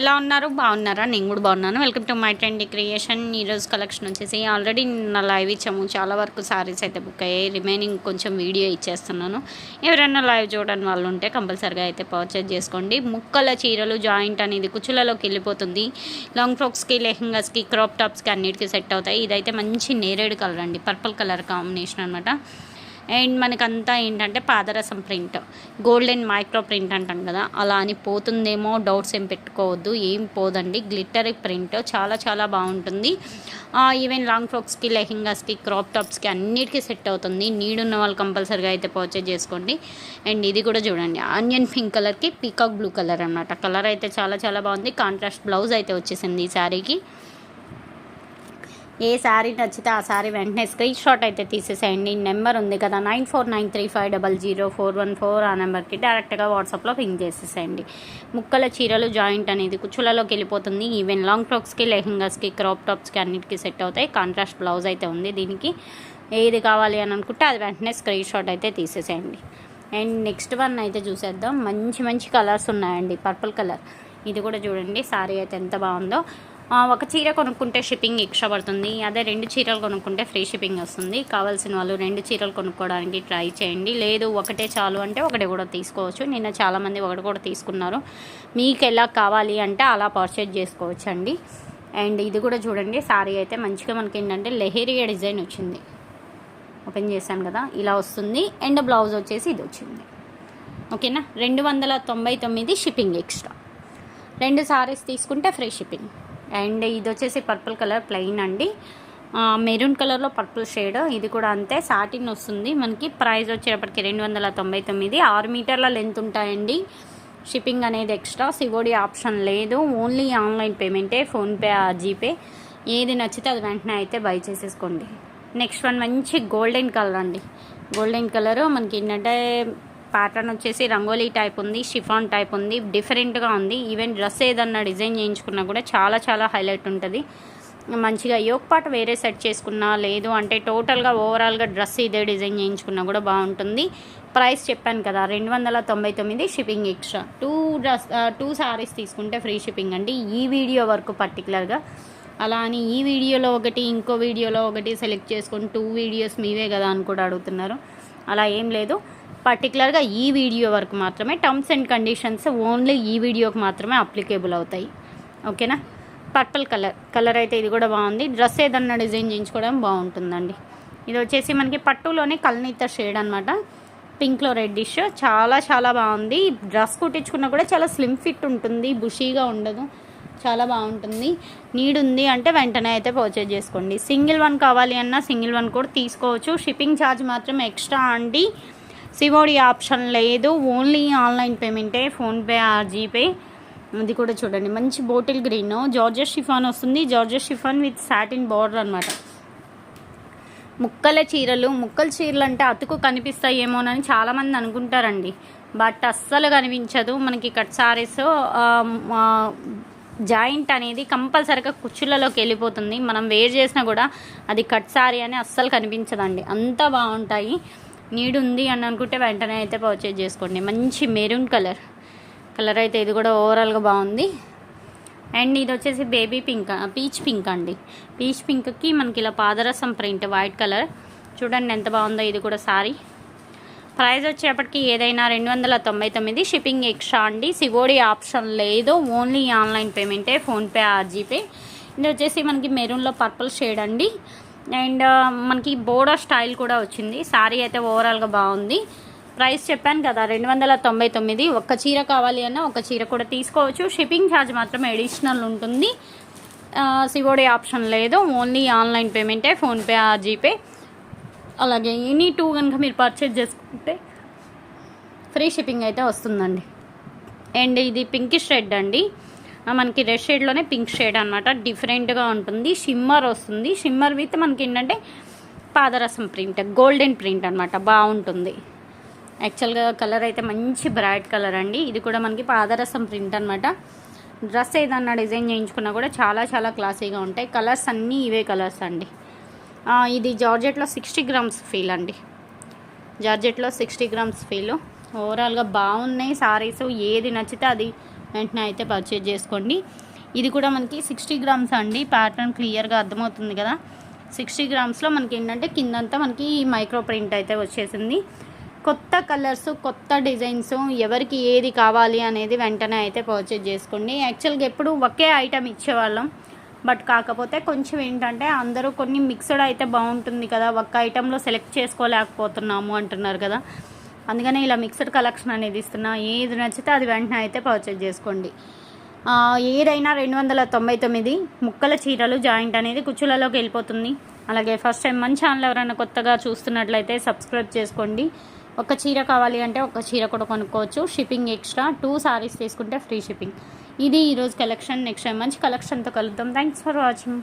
ఎలా ఉన్నారు? బాగున్నారా? నేను కూడా బాగున్నాను. Welcome to my trend creation ఈరోజు కలెక్షన్ వచ్చేసి ఆల్రెడీ నా లైవ్ ఇచ్చాము. చాలా వరకు సారీస్ అయితే బుక్ అయ్యాయి. రిమైనింగ్ కొంచెం వీడియో ఇచ్చేస్తున్నాను. ఎవరైనా లైవ్ చూడని వాళ్ళు ఉంటే కంపల్సరిగా అయితే పర్చేజ్ చేసుకోండి. ముక్కల చీరలు జాయింట్ అనేది కుచ్చులలోకి వెళ్ళిపోతుంది. లాంగ్ ఫ్రాక్స్కి లెహంగాస్కి క్రాప్ టాప్స్కి అన్నిటికీ సెట్ అవుతాయి. ఇదైతే మంచి నేరేడు కలర్ అండి. పర్పుల్ కలర్ కాంబినేషన్ అనమాట అండ్ మనకంతా ఏంటంటే పాదరసం ప్రింట్. గోల్డెన్ మైక్రో ప్రింట్ అంటాం కదా అలా అని పోతుందేమో డౌట్స్ ఏం పెట్టుకోవద్దు ఏం పోదండి. గ్లిట్టర్ ప్రింట్ చాలా చాలా బాగుంటుంది. ఈవెన్ లాంగ్ ఫ్రాక్స్కి లెహెంగాస్కి క్రాప్ టాప్స్కి అన్నిటికీ సెట్ అవుతుంది. నీడ్ ఉన్న వాళ్ళు కంపల్సరీగా అయితే పర్చేజ్ చేసుకోండి. అండ్ ఇది కూడా చూడండి ఆనియన్ పింక్ కలర్కి పీకాక్ బ్లూ కలర్ అనమాట కలర్ అయితే చాలా చాలా బాగుంది. కాంట్రాస్ట్ బ్లౌజ్ అయితే వచ్చేసింది ఈ శారీకి. ఏ శారీ నచ్చితే ఆ శారీ వెంటనే స్క్రీన్ షాట్ అయితే తీసేసేయండి. నెంబర్ ఉంది కదా nine four nine three five double zero four one four ఆ నెంబర్కి డైరెక్ట్గా వాట్సాప్లో పింక్ చేసేసేయండి. ముక్కల చీరలు జాయింట్ అనేది కుచ్చులలోకి వెళ్ళిపోతుంది. ఈవెన్ లాంగ్ ఫ్రాక్స్కి లెహంగాస్కి క్రాప్ టాప్స్కి అన్నిటికీ సెట్ అవుతాయి. కాంట్రాస్ట్ బ్లౌజ్ అయితే ఉంది దీనికి. ఏది కావాలి అని అనుకుంటే అది వెంటనే స్క్రీన్ షాట్ అయితే తీసేసేయండి. అండ్ నెక్స్ట్ వన్ అయితే చూసేద్దాం. మంచి మంచి కలర్స్ ఉన్నాయండి. పర్పుల్ కలర్ ఇది కూడా చూడండి. సారీ అయితే ఎంత బాగుందో. ఒక చీర కొనుక్కుంటే షిప్పింగ్ ఎక్స్ట్రా పడుతుంది. అదే రెండు చీరలు కొనుక్కుంటే ఫ్రీ షిప్పింగ్ వస్తుంది. కావాల్సిన వాళ్ళు రెండు చీరలు కొనుక్కోవడానికి ట్రై చేయండి. లేదు ఒకటే చాలు అంటే ఒకటి కూడా తీసుకోవచ్చు. నిన్న చాలామంది ఒకటి కూడా తీసుకున్నారు. మీకు ఎలా కావాలి అంటే అలా పర్చేజ్ చేసుకోవచ్చు అండి అండ్ ఇది కూడా చూడండి సారీ అయితే మంచిగా మనకి ఏంటంటే లెహేరియా డిజైన్ వచ్చింది. ఓపెన్ చేశాను కదా ఇలా వస్తుంది. అండ్ బ్లౌజ్ వచ్చేసి ఇది వచ్చింది. ఓకేనా? రెండు వందల తొంభై తొమ్మిది షిప్పింగ్ ఎక్స్ట్రా. రెండు సారీస్ తీసుకుంటే ఫ్రీ షిప్పింగ్. అండ్ ఇది వచ్చేసి పర్పుల్ కలర్ ప్లెయిన్ అండి. మెరూన్ కలర్లో పర్పుల్ షేడ్ ఇది కూడా అంతే. సాటిన్ వస్తుంది. మనకి ప్రైస్ వచ్చేటప్పటికి రెండు వందల తొంభై తొమ్మిది. ఆరు మీటర్ల లెంత్ ఉంటాయండి. షిప్పింగ్ అనేది extra. C O D option లేదు. ఓన్లీ ఆన్లైన్ పేమెంటే ఫోన్పే జీపే. ఏది నచ్చితే అది వెంటనే అయితే బై చేసేసుకోండి. నెక్స్ట్ వన్ మంచి గోల్డెన్ కలర్ అండి. గోల్డెన్ కలర్ మనకి ఏంటంటే ప్యాటర్న్ వచ్చేసి రంగోలీ టైప్ ఉంది షిఫాన్ టైప్ ఉంది డిఫరెంట్గా ఉంది. ఈవెన్ డ్రెస్ ఏదన్నా డిజైన్ చేయించుకున్నా కూడా చాలా చాలా హైలైట్ ఉంటుంది. మంచిగా యోగ్ పాట వేరే సెట్ చేసుకున్నా లేదు అంటే టోటల్గా ఓవరాల్గా డ్రెస్ ఇదే డిజైన్ చేయించుకున్నా కూడా బాగుంటుంది. ప్రైస్ చెప్పాను కదా రెండు వందల తొంభై తొమ్మిది shipping extra. Two dress two saris తీసుకుంటే ఫ్రీ షిప్పింగ్ అండి. ఈ వీడియో వరకు పర్టికులర్గా అలా అని ఈ వీడియోలో ఒకటి ఇంకో వీడియోలో ఒకటి సెలెక్ట్ చేసుకొని టూ వీడియోస్ మీవే కదా అని కూడా అడుగుతున్నారు. అలా ఏం లేదు. పర్టికులర్గా ఈ వీడియో వరకు మాత్రమే టర్మ్స్ అండ్ కండిషన్స్ ఓన్లీ ఈ వీడియోకి మాత్రమే అప్లికేబుల్ అవుతాయి. ఓకేనా? పర్పుల్ కలర్ కలర్ అయితే ఇది కూడా బాగుంది. డ్రెస్ ఏదన్నా డిజైన్ చేయించుకోవడం బాగుంటుందండి. ఇది వచ్చేసి మనకి పట్టులోనే కల్నీత షేడ్ అనమాట పింక్లో రెడ్డిష్. చాలా చాలా బాగుంది. డ్రెస్ కుట్టించుకున్నా కూడా చాలా స్లిమ్ ఫిట్ ఉంటుంది. బుషీగా ఉండదు. చాలా బాగుంటుంది. నీడ్ ఉంది అంటే వెంటనే అయితే పర్చేజ్ చేసుకోండి. సింగిల్ వన్ కావాలి అన్నా సింగిల్ వన్ కూడా తీసుకోవచ్చు. షిప్పింగ్ ఛార్జ్ మాత్రం ఎక్స్ట్రా అండి. సివోడి ఆప్షన్ లేదు. ఓన్లీ ఆన్లైన్ పేమెంటే ఫోన్పే ఆర్ జీపే అది కూడా చూడండి. మంచి బోటిల్ గ్రీన్. జార్జెస్ షిఫాన్ వస్తుంది. Georgette chiffon with satin border అనమాట ముక్కల చీరలు. ముక్కల చీరలు అంటే అతుకు కనిపిస్తాయేమోనని చాలామంది అనుకుంటారండి. బట్ అస్సలు కనిపించదు. మనకి కట్ సారీస్ జాయింట్ అనేది కంపల్సరిగా కుచ్చులలోకి వెళ్ళిపోతుంది. మనం వేర్ చేసినా కూడా అది కట్ సారీ అని అస్సలు కనిపించదండి. అంత బాగుంటాయి. నీడ్ ఉంది అని అనుకుంటే వెంటనే అయితే పర్చేజ్ చేసుకోండి. మంచి మెరూన్ కలర్ కలర్ అయితే ఇది కూడా ఓవరాల్గా బాగుంది. అండ్ ఇది వచ్చేసి బేబీ పింక్ పీచ్ పింక్ అండి. పీచ్ పింక్కి మనకి ఇలా పాదరసం ప్రింట్ వైట్ కలర్ చూడండి ఎంత బాగుందో ఇది కూడా సారీ. ప్రైస్ వచ్చేప్పటికి ఏదైనా రెండు వందల తొంభై తొమ్మిది షిప్పింగ్ ఎక్స్ట్రా అండి. సివోడి ఆప్షన్ లేదు. ఓన్లీ ఆన్లైన్ పేమెంటే ఫోన్పే ఆర్ జీపే ఇది వచ్చేసి మనకి మెరూన్లో పర్పుల్ షేడ్ అండి. అండ్ మనకి బోడా స్టైల్ కూడా వచ్చింది. శారీ అయితే ఓవరాల్గా బాగుంది. ప్రైస్ చెప్పాను కదా రెండు వందల తొంభై తొమ్మిది. ఒక్క చీర కావాలి అన్న ఒక చీర కూడా తీసుకోవచ్చు. షిప్పింగ్ ఛార్జ్ మాత్రం అడిషనల్ ఉంటుంది. సివోడి ఆప్షన్ లేదు. ఓన్లీ ఆన్లైన్ పేమెంటే ఫోన్పే ఆర్ జీపే అలాగే ఎనీ టూ కనుక మీరు పర్చేజ్ చేసుకుంటే ఫ్రీ షిప్పింగ్ అయితే వస్తుందండి. అండ్ ఇది పింకిష్ రెడ్ అండి. మనకి రెడ్ షేడ్లోనే పింక్ షేడ్ అనమాట డిఫరెంట్గా ఉంటుంది. షిమ్మర్ వస్తుంది. షిమ్మర్ విత్ మనకి ఏంటంటే పాదరసం ప్రింట్ గోల్డెన్ ప్రింట్ అనమాట బాగుంటుంది. యాక్చువల్గా కలర్ అయితే మంచి బ్రైట్ కలర్ అండి. ఇది కూడా మనకి పాదరసం ప్రింట్ అనమాట డ్రెస్ ఏదన్నా డిజైన్ చేయించుకున్నా కూడా చాలా చాలా క్లాసీగా ఉంటాయి. కలర్స్ అన్నీ ఇవే కలర్స్ అండి. ఇది జార్జెట్లో సిక్స్టీ గ్రామ్స్ ఫీల్ అండి. జార్జెట్లో సిక్స్టీ గ్రామ్స్ ఫీల్ ఓవరాల్గా బాగున్నాయి సారీస్. ఏది నచ్చితే అది వెంటనే అయితే పర్చేజ్ చేసుకోండి. ఇది కూడా మనకి సిక్స్టీ గ్రామ్స్ అండి. ప్యాటర్న్ క్లియర్గా అర్థమవుతుంది కదా. సిక్స్టీ గ్రామ్స్లో మనకి ఏంటంటే కిందంతా మనకి మైక్రో ప్రింట్ అయితే వచ్చేసింది. కొత్త కలర్స్ కొత్త డిజైన్స్ ఎవరికి ఏది కావాలి అనేది వెంటనే అయితే పర్చేజ్ చేసుకోండి. యాక్చువల్గా ఎప్పుడు ఒకే ఐటమ్ ఇచ్చేవాళ్ళం. బట్ కాకపోతే కొంచెం ఏంటంటే అందరూ కొన్ని మిక్స్డ్ అయితే బాగుంటుంది కదా. ఒక్క ఐటెంలో సెలెక్ట్ చేసుకోలేకపోతున్నాము అంటున్నారు కదా. అందుకనే ఇలా మిక్స్డ్ కలెక్షన్ అనేది ఇస్తున్నా. ఏది నచ్చితే అది వెంటనే అయితే పర్చేజ్ చేసుకోండి. ఏదైనా రెండు వందల తొంభై తొమ్మిది ముక్కల చీరలు జాయింట్ అనేది కుచ్చులలోకి వెళ్ళిపోతుంది. అలాగే ఫస్ట్ టైం మన ఛానల్ ఎవరైనా కొత్తగా చూస్తున్నట్లయితే సబ్స్క్రైబ్ చేసుకోండి. ఒక చీర కావాలి అంటే ఒక చీర కూడా కొనుక్కోవచ్చు. షిప్పింగ్ ఎక్స్ట్రా టూ సారీస్ తీసుకుంటే ఫ్రీ షిప్పింగ్ ఇది ఈరోజు కలెక్షన్ నెక్స్ట్ టైం మంచి కలెక్షన్తో కలుద్దాం. Thanks for watching